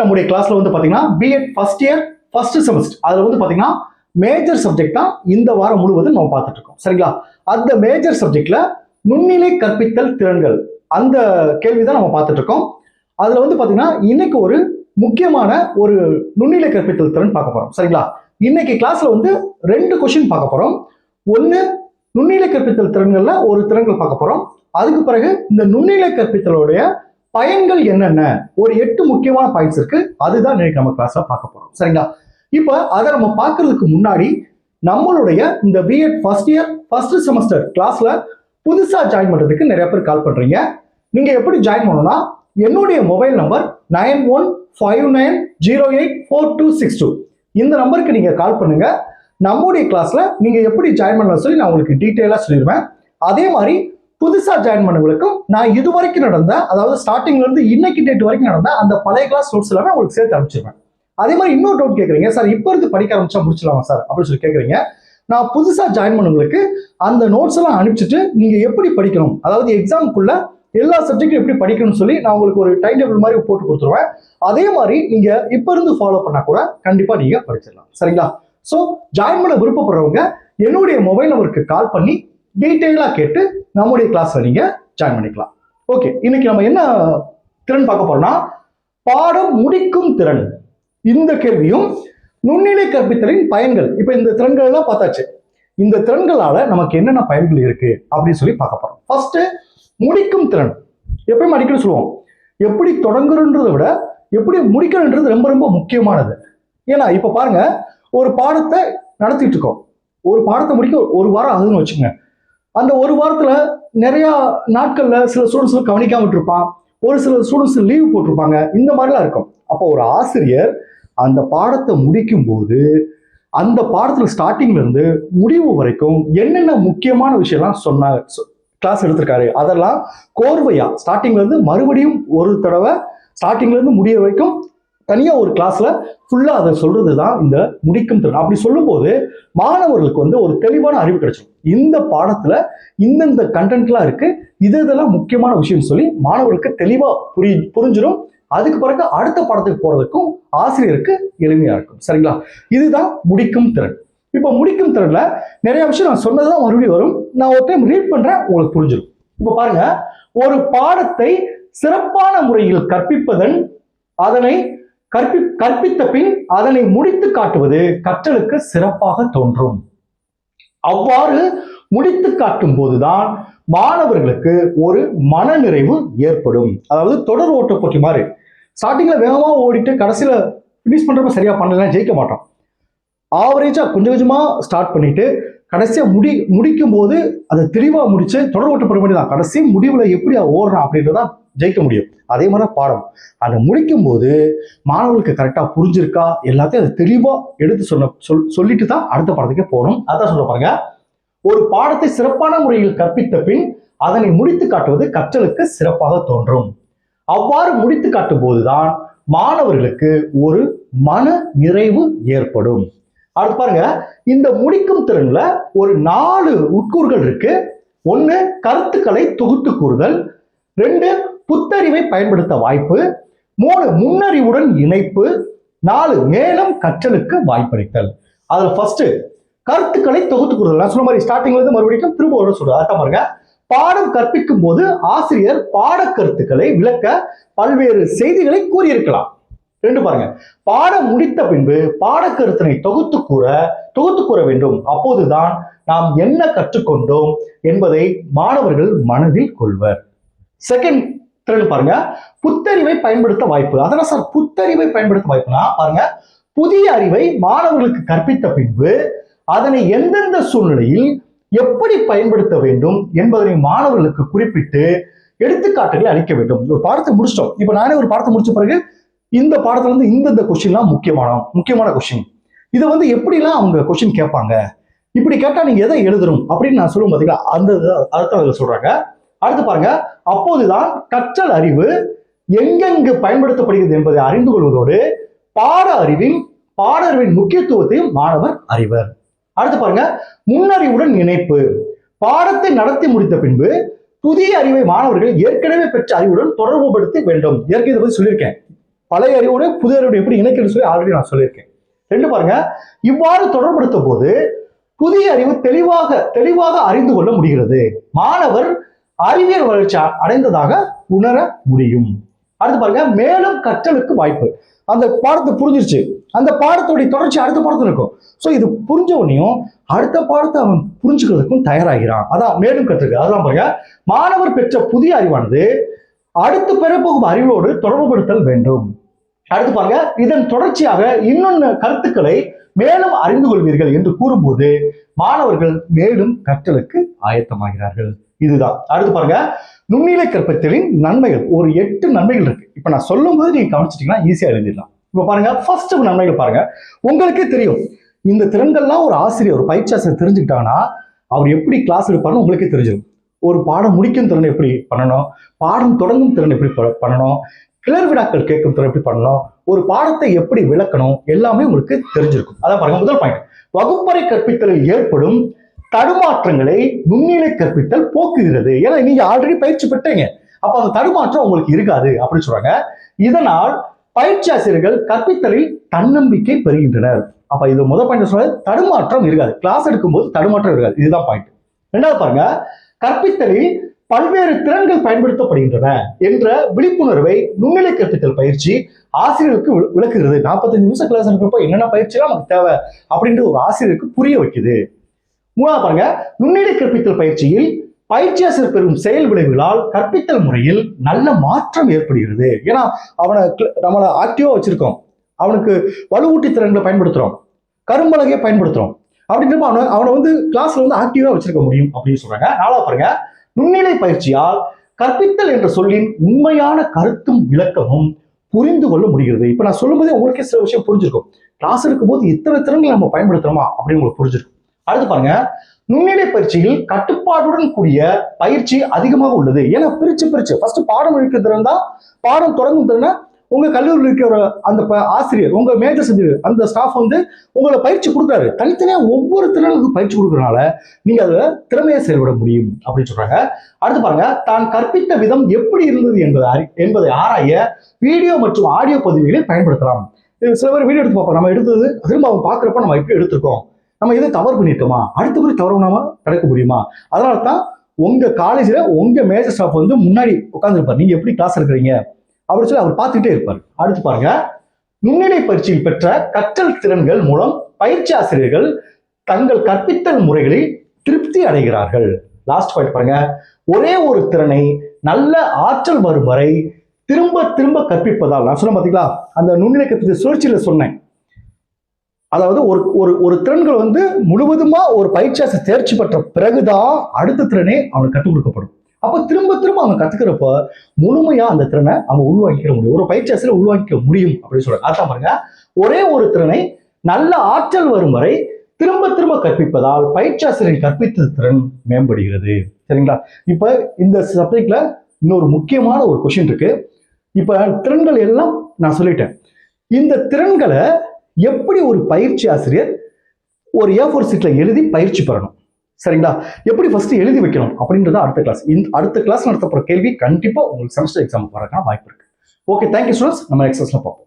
நம்முடைய கிளாஸ்ல வந்து பாத்தீங்கன்னா BEd first year first semester அதுல வந்து பாத்தீங்கன்னா மேஜர் சப்ஜெக்ட் தான் இந்த வாரம் முழுவதும் நம்ம பார்த்துட்டு இருக்கோம். சரிங்களா? அந்த மேஜர் சப்ஜெக்ட்ல நுண்ணிலை கற்பித்தல் திறன்கள். அந்த கேள்வி தான் நம்ம பார்த்துட்டு இருக்கோம். அதுல வந்து பாத்தீங்கன்னா இன்னைக்கு ஒரு முக்கியமான ஒரு நுண்ணிலை கற்பித்தல் திறன் பார்க்க போறோம். சரிங்களா? இன்னைக்கு கிளாஸ்ல வந்து ரெண்டு கொஸ்டின் பார்க்க போறோம். ஒன்னு நுண்ணிலை கற்பித்தல் திறன்கள்ல ஒரு திறன்கள் பார்க்க போறோம். அதுக்கு பிறகு இந்த நுண்ணிலை கற்பித்தலுடைய பயன்கள் என்னென்ன? ஒரு எட்டு முக்கியமான பாயிண்ட்ஸ் இருக்கு. அதுதான் இன்னைக்கு நம்ம கிளாஸ்ல பார்க்க போறோம். சரிங்களா? இப்போ அதை நம்ம பார்க்கறதுக்கு முன்னாடி நம்மளுடைய இந்த BEd first year first semester கிளாஸ்ல புதுசா ஜாயின் பண்றதுக்கு நிறைய பேர் கால் பண்றீங்க. நீங்க எப்படி ஜாயின் பண்ணணும்னா என்னுடைய mobile number nine one five nine zero eight four two six two. இந்த நம்பருக்கு நீங்க கால் பண்ணுங்க. நம்முடைய கிளாஸ்ல நீங்க எப்படி ஜாயின் பண்ணலாம் சொல்லி நான் உங்களுக்கு டீட்டெயிலாக சொல்லிடுவேன். அதே மாதிரி புதுசாக ஜாயின் பண்ணவங்களுக்கும் நான் இது வரைக்கும் நடந்த அதாவது ஸ்டார்டிங்ல இருந்து இன்னைக்கு டேட் வரைக்கும் நடந்த அந்த பழைய கிளாஸ் நோட்ஸ் எல்லாமே உங்களுக்கு சேர்த்து அனுப்பிச்சிருவேன். அதே மாதிரி இன்னொரு டவுட் கேட்குறீங்க சார் இப்போ இருந்து படிக்க ஆரம்பிச்சா முடிச்சிடலாமா சார்? அப்படின்னு சொல்லி கேட்குறீங்க நான் புதுசாக ஜாயின் பண்ணவங்களுக்கு அந்த நோட்ஸ் எல்லாம் அனுப்பிச்சிட்டு நீங்கள் எப்படி படிக்கணும் அதாவது எக்ஸாமுக்குள்ள எல்லா சப்ஜெக்டும் எப்படி படிக்கணும்னு சொல்லி நான் உங்களுக்கு ஒரு டைம் டேபிள் மாதிரி போட்டு கொடுத்துருவேன். அதே மாதிரி நீங்கள் இப்போ இருந்து ஃபாலோ பண்ணால் கூட கண்டிப்பாக நீங்கள் படிச்சிடலாம். சரிங்களா? ஸோ ஜாயின் பண்ண விருப்பப்படுறவங்க என்னுடைய மொபைல் நம்பருக்கு கால் பண்ணி டீட்டெயிலாக கேட்டு நம்முடைய கிளாஸில் நீங்கள் ஜாயின் பண்ணிக்கலாம். ஓகே இன்னைக்கு நம்ம என்ன திறன் பார்க்க போறோம்னா பாடம் முடிக்கும் திறன். இந்த கேள்வியும் நுண்ணிலை கற்பித்தலின் பயன்கள். இப்போ இந்த திறன்கள் எல்லாம் பார்த்தாச்சு. இந்த திறன்களால நமக்கு என்னென்ன பயன்கள் இருக்கு அப்படின்னு சொல்லி பார்க்க போறோம். ஃபர்ஸ்ட் முடிக்கும் திறன். எப்பயும் அடிக்கடி சொல்லுவோம். எப்படி தொடங்குறன்றதை விட எப்படி முடிக்கணுன்றது ரொம்ப ரொம்ப முக்கியமானது. ஏன்னா இப்போ பாருங்க ஒரு பாடத்தை நடத்திட்டு இருக்கோம். ஒரு பாடத்தை முடிக்க ஒரு வாரம் ஆகுதுன்னு வச்சுக்கோங்க. அந்த ஒரு வாரத்தில் நிறையா நாட்களில் சில ஸ்டூடெண்ட்ஸ் கவனிக்காம இருப்பான் ஒரு சில ஸ்டூடெண்ட்ஸ் லீவ் போட்டிருப்பாங்க. இந்த மாதிரிலாம் இருக்கும். அப்போ ஒரு ஆசிரியர் அந்த பாடத்தை முடிக்கும் போது அந்த பாடத்தில் ஸ்டார்டிங்லேருந்து முடிவு வரைக்கும் என்னென்ன முக்கியமான விஷயம்லாம் சொன்னாங்க கிளாஸ் எடுத்திருக்காரு அதெல்லாம் கோர்வையாக ஸ்டார்டிங்லேருந்து மறுபடியும் ஒரு தடவை ஸ்டார்டிங்லேருந்து முடிய வரைக்கும் தனியாக ஒரு கிளாஸில் ஃபுல்லாக அதை சொல்கிறது தான் இந்த முடிக்கும் திறன். அப்படி சொல்லும்போது மாணவர்களுக்கு வந்து ஒரு தெளிவான அறிவு கிடைச்சிடும் இந்த பாடத்தில் இந்தந்த கண்டென்ட்லாம் இருக்குது இது இதெல்லாம் முக்கியமான விஷயம்னு சொல்லி மாணவர்களுக்கு தெளிவாக புரி புரிஞ்சிடும் அதுக்கு பிறகு அடுத்த பாடத்துக்கு போகிறதுக்கும் ஆசிரியருக்கு எளிமையாக இருக்கும். சரிங்களா? இதுதான் முடிக்கும் திறன். இப்போ முடிக்கும் திறனில் நிறைய விஷயம் நான் சொன்னதுதான் மறுபடியும் வரும். நான் ஒரு டைம் ரீட் பண்ணுறேன் உங்களுக்கு புரிஞ்சிடும் இப்போ பாருங்க ஒரு பாடத்தை சிறப்பான முறையில் கற்பிப்பதன் அதனை கற்பி கற்பித்த பின் அதனை முடித்து காட்டுவது கற்றலுக்கு சிறப்பாக தோன்றும். அவ்வாறு முடித்து காட்டும் போதுதான் மாணவர்களுக்கு ஒரு மனநிறைவு ஏற்படும். அதாவது தொடர் ஓட்ட போட்டி மாதிரி. ஸ்டார்டிங்ல வேகமா ஓடிட்டு கடைசியில ஃபினிஷ் பண்றப்ப சரியா பண்ணலாம் ஜெயிக்க மாட்டோம். ஆவரேஜா கொஞ்சம் கொஞ்சமா ஸ்டார்ட் பண்ணிட்டு கடைசியாக முடி முடிக்கும் போது அதை தெளிவாக முடிச்சு தொடர் ஓட்ட போட தான் கடைசி முடிவில் எப்படி ஓடுறான் அப்படின்றதான் ஜெயிக்க முடியும். அதே மாதிரி தான் பாடம். அதை முடிக்கும் போது மாணவர்களுக்கு கரெக்டாக புரிஞ்சிருக்கா? எல்லாத்தையும் அதை தெளிவாக எடுத்து சொன்ன சொல் சொல்லிட்டு தான் அடுத்த பாடத்துக்கே போகணும். அதான் சொல்ல பாருங்க. ஒரு பாடத்தை சிறப்பான முறையில் கற்பித்த பின் அதனை முடித்து காட்டுவது கற்றலுக்கு சிறப்பாக தோன்றும். அவ்வாறு முடித்து காட்டும் போதுதான் மாணவர்களுக்கு ஒரு மன நிறைவு ஏற்படும். அடுத்து பாருங்க இந்த முடிக்கும் திறன்ல ஒரு நாலு உட்கூறுகள் இருக்கு. ஒன்று கருத்துக்களை தொகுத்து கூறுதல். ரெண்டு புத்தறிவை பயன்படுத்த வாய்ப்பு. மூணு முன்னறிவுடன் இணைப்பு. நாலு மேலும் கற்றலுக்கு வாய்ப்பளித்தல். அதுல ஃபர்ஸ்ட் கருத்துக்களை தொகுத்து கூறுதல். நான் சொன்ன மாதிரி ஸ்டார்டிங்ல இருந்து மறுபடியும் திரும்ப ஒரு சொல்றேன். அதான் பாருங்க பாடம் கற்பிக்கும் போது ஆசிரியர் பாட கருத்துக்களை விளக்க பல்வேறு செய்திகளை கூறியிருக்கலாம். ரெண்டு பாருங்க. பாடம் முடித்த பின்பு பாடக்கருத்தினை தொகுத்து கூற தொகுத்து கூற வேண்டும். அப்போதுதான் நாம் என்ன கற்றுக்கொண்டோம் என்பதை மாணவர்கள் மனதில் கொள்வர். செகண்ட் திறன் பாருங்க. புத்தறிவை பயன்படுத்த வாய்ப்பு. அதனால சார்? புத்தறிவை பயன்படுத்த வாய்ப்புனா பாருங்க. புதிய அறிவை மாணவர்களுக்கு கற்பித்த பின்பு அதனை எந்தெந்த சூழ்நிலையில் எப்படி பயன்படுத்த வேண்டும் என்பதனை மாணவர்களுக்கு குறிப்பிட்டு எடுத்துக்காட்டுகளை அளிக்க வேண்டும். ஒரு பாடத்தை முடிச்சிட்டோம். இப்ப நானே ஒரு பாடத்தை முடிச்ச பிறகு இந்த பாடத்துல இருந்து இந்தந்த கொஸ்டின்லாம் முக்கியமான முக்கியமான கொஸ்டின் இதை வந்து எப்படிலாம் அவங்க கொஸ்டின் கேட்பாங்க? இப்படி கேட்டா நீங்க எதை எழுதணும்? அப்படின்னு நான் சொல்லுவோம் பாத்தீங்களா? அந்த அர்த்தம் அதில் சொல்றாங்க. அடுத்து பாருங்க. அப்போதுதான் கற்றல் அறிவு எங்கெங்கு பயன்படுத்தப்படுகிறது என்பதை அறிந்து கொள்வதோடு பாட அறிவின் பாடறிவின் முக்கியத்துவத்தையும் மாணவர் அறிவர். அடுத்து பாருங்க. முன்னறிவுடன் இணைப்பு. பாடத்தை நடத்தி முடித்த பின்பு புதிய அறிவை மாணவர்கள் ஏற்கனவே பெற்ற அறிவுடன் தொடர்புபடுத்த வேண்டும். ஏற்கனவே இதை பத்தி சொல்லியிருக்கேன். பழைய அறிவோட புது அறிவோட எப்படி இணைக்கிறது சொல்லி ஆல்ரெடி நான் சொல்லியிருக்கேன். ரெண்டு பாருங்க இவ்வாறு தொடர்படுத்தும் போது புதிய அறிவு தெளிவாக தெளிவாக அறிந்து கொள்ள முடிகிறது. மாணவர் அறிவியல் வளர்ச்சி அடைந்ததாக உணர முடியும். அடுத்து பாருங்க மேலும் கற்றலுக்கு வாய்ப்பு. அந்த பாடத்தை புரிஞ்சிருச்சு. அந்த பாடத்துடைய தொடர்ச்சி அடுத்த பாடத்தில் இருக்கும். ஸோ இது புரிஞ்ச உடனேயும் அடுத்த பாடத்தை அவன் புரிஞ்சுக்கிறதுக்கும் தயாராகிறான். அதான் மேலும் கற்றுக்கு. அதான் பாருங்க மாணவர் பெற்ற புதிய அறிவானது அடுத்து பெறப்போகும் அறிவோடு தொடர்புபடுத்தல் வேண்டும். அடுத்து பாருங்க இதன் தொடர்ச்சியாக இன்னொன்னு கருத்துக்களை மேலும் அறிந்து கொள்வீர்கள் என்று கூறும்போது மாணவர்கள் மேலும் கற்றலுக்கு ஆயத்தமாகிறார்கள். இதுதான். அடுத்து பாருங்க நுண்ணிலை கற்பத்தலின் நன்மைகள். ஒரு எட்டு நன்மைகள் இருக்கு. இப்ப நான் சொல்லும் போது நீங்க கவனிச்சிட்டீங்கன்னா ஈஸியா எழுதிடலாம். இப்ப பாருங்க ஃபர்ஸ்ட் நன்மைகள் பாருங்க. உங்களுக்கே தெரியும். இந்த திறன்கள்லாம் ஒரு ஆசிரியர் ஒரு பயிற்சி ஆசிரியர் தெரிஞ்சுக்கிட்டாங்கன்னா அவர் எப்படி கிளாஸ் எடுப்பாருன்னு உங்களுக்கே தெரிஞ்சிடும். ஒரு பாடம் முடிக்கும் திறன் எப்படி பண்ணணும்? பாடம் தொடங்கும் திறன் எப்படி ப- பண்ணணும்? கிளர் விழாக்கள் கேட்கும் திறன் எப்படி பண்ணணும்? ஒரு பாடத்தை எப்படி விளக்கணும்? எல்லாமே உங்களுக்கு தெரிஞ்சிருக்கும். அதான் பாருங்க முதல் பாயிண்ட் வகுப்பறை கற்பித்தலில் ஏற்படும் தடுமாற்றங்களை நுண்ணிலை கற்பித்தல் போக்குகிறது. ஏன்னா நீங்க ஆல்ரெடி பயிற்சி பெற்றீங்க. அப்ப அந்த தடுமாற்றம் உங்களுக்கு இருக்காது அப்படின்னு சொல்றாங்க. இதனால் பயிற்சி ஆசிரியர்கள் கற்பித்தலில் தன்னம்பிக்கை பெறுகின்றனர். அப்ப இது முதல் பாயிண்ட் சொல்றது தடுமாற்றம் இருக்காது. கிளாஸ் எடுக்கும்போது தடுமாற்றம் இருக்காது. இதுதான் பாயிண்ட் ரெண்டாவது பாருங்க கற்பித்தலில் பல்வேறு திறன்கள் பயன்படுத்தப்படுகின்றன என்ற விழிப்புணர்வை நுண்ணிலை கற்பித்தல் பயிற்சி ஆசிரியருக்கு விளக்குகிறது. 45 நிமிஷம் கிளாஸ் இருக்கிறப்போ என்னென்ன பயிற்சிலாம் நமக்கு தேவை அப்படின்ட்டு ஒரு ஆசிரியருக்கு புரிய வைக்குது. மூணாவது பாருங்க நுண்ணிலை கற்பித்தல் பயிற்சியில் பயிற்சி ஆசிரியர் பெறும் செயல் விளைவுகளால் கற்பித்தல் முறையில் நல்ல மாற்றம் ஏற்படுகிறது. ஏன்னா அவனை நம்மளை ஆக்டிவா வச்சிருக்கோம். அவனுக்கு வலுவூட்டி திறன்களை பயன்படுத்துறோம். கரும்பலகையை பயன்படுத்துறோம். அப்படின்றப்ப அவனை அவனை வந்து கிளாஸ்ல வந்து ஆக்டிவா வச்சிருக்க முடியும் அப்படின்னு சொல்றாங்க. நாலாவது பாருங்க நுண்ணிலை பயிற்சியால் கற்பித்தல் என்ற சொல்லின் உண்மையான கருத்தும் விளக்கமும் புரிந்து கொள்ள முடிகிறது. இப்ப நான் சொல்லும்போதே உங்களுக்கே சில விஷயம் புரிஞ்சிருக்கும். கிளாஸ் இருக்கும்போது இத்தனை திறன்களை நம்ம பயன்படுத்துறோமா அப்படின்னு உங்களுக்கு புரிஞ்சிருக்கும். அடுத்து பாருங்க. நுண்ணிலை பயிற்சியில் கட்டுப்பாட்டுடன் கூடிய பயிற்சி அதிகமாக உள்ளது. ஏன்னா பிரிச்சு பிரிச்சு. ஃபர்ஸ்ட் பாடம் இருக்கிற திறன் தான் பாடம் தொடங்கும் திறனை உங்கள் கல்லூரியில் இருக்கிற ஒரு அந்த ப- ஆசிரியர் உங்கள் மேஜர் சப்ஜெக்ட் அந்த ஸ்டாஃப் வந்து உங்களை பயிற்சி கொடுக்குறாரு. தனித்தனியாக ஒவ்வொரு திறனுக்கும் பயிற்சி கொடுக்கறனால நீங்கள் அதில் திறமையாக செயல்பட முடியும் அப்படின்னு சொல்கிறாங்க அடுத்து பாருங்க தான் கற்பித்த விதம் எப்படி இருந்தது என்பதை அறி என்பதை ஆராய வீடியோ மற்றும் ஆடியோ பதிவுகளை பயன்படுத்தலாம். இது சில பேர் வீடியோ எடுத்து பார்ப்போம் நம்ம எடுத்தது திரும்ப அவங்க பார்க்குறப்ப நம்ம எப்படி எடுத்திருக்கோம்? நம்ம எதுவும் தவறு பண்ணியிருக்கோமா அடுத்த முறை தவறு பண்ணாம கிடைக்க முடியுமா? அதனால தான் உங்கள் காலேஜில் உங்கள் மேஜர் ஸ்டாஃப் வந்து முன்னாடி உட்காந்துருப்பார் நீங்கள் எப்படி கிளாஸ் எடுக்கிறீங்க அப்படின்னு சொல்லி அவர் பார்த்துக்கிட்டே இருப்பார். அடுத்து பாருங்க. நுண்ணிலை பயிற்சியில் பெற்ற கற்றல் திறன்கள் மூலம் பயிற்சி ஆசிரியர்கள் தங்கள் கற்பித்தல் முறைகளில் திருப்தி அடைகிறார்கள். லாஸ்ட் பாயிண்ட் பாருங்க. ஒரே ஒரு திறனை நல்ல ஆற்றல் வரும் வரை திரும்ப திரும்ப கற்பிப்பதால் நான் சொன்ன பாத்தீங்களா? அந்த நுண்ணிலை கற்பித்தல் சுழற்சியில் சொன்னேன். அதாவது ஒரு ஒரு ஒரு திறன்கள் வந்து முழுவதுமா ஒரு பயிற்சியாசர் தேர்ச்சி பெற்ற பிறகுதான் அடுத்த திறனே அவனுக்கு கற்றுக் கொடுக்கப்படும். அப்போ திரும்ப திரும்ப அவங்க கத்துக்கிறப்ப முழுமையா அந்த திறனை அவங்க உள்வாங்கிக்க முடியும். ஒரு பயிற்சியாசிரியர் உள்வாங்கிக்க முடியும் அப்படின்னு சொல்றாங்க. அதான் பாருங்க. ஒரே ஒரு திறனை நல்ல ஆற்றல் வரும் வரை திரும்ப திரும்ப கற்பிப்பதால் பயிற்சியாசிரியர் கற்பித்த திறன் மேம்படுகிறது. சரிங்களா? இப்ப இந்த சப்ஜெக்ட்ல இன்னொரு முக்கியமான ஒரு கொஷின் இருக்கு. இப்ப திறன்கள் எல்லாம் நான் சொல்லிட்டேன். இந்த திறன்களை எப்படி ஒரு பயிற்சி ஆசிரியர் ஒரு ஏ ஃபோர் சீட்ல எழுதி பயிற்சி பெறணும்? சரிங்களா? எப்படி ஃபர்ஸ்ட் எழுதி வைக்கணும் அப்படின்றது அடுத்த கிளாஸ் இந்த அடுத்த கிளாஸ் நடத்தப்படுற கேள்வி கண்டிப்பாக உங்களுக்கு செமஸ்டர் எக்ஸாம் வரக்கான வாய்ப்பு இருக்கு. ஓகே தேங்க்யூ ஸ்டூடெண்ட்ஸ் நம்ம நெக்ஸ்ட் பார்ப்போம்.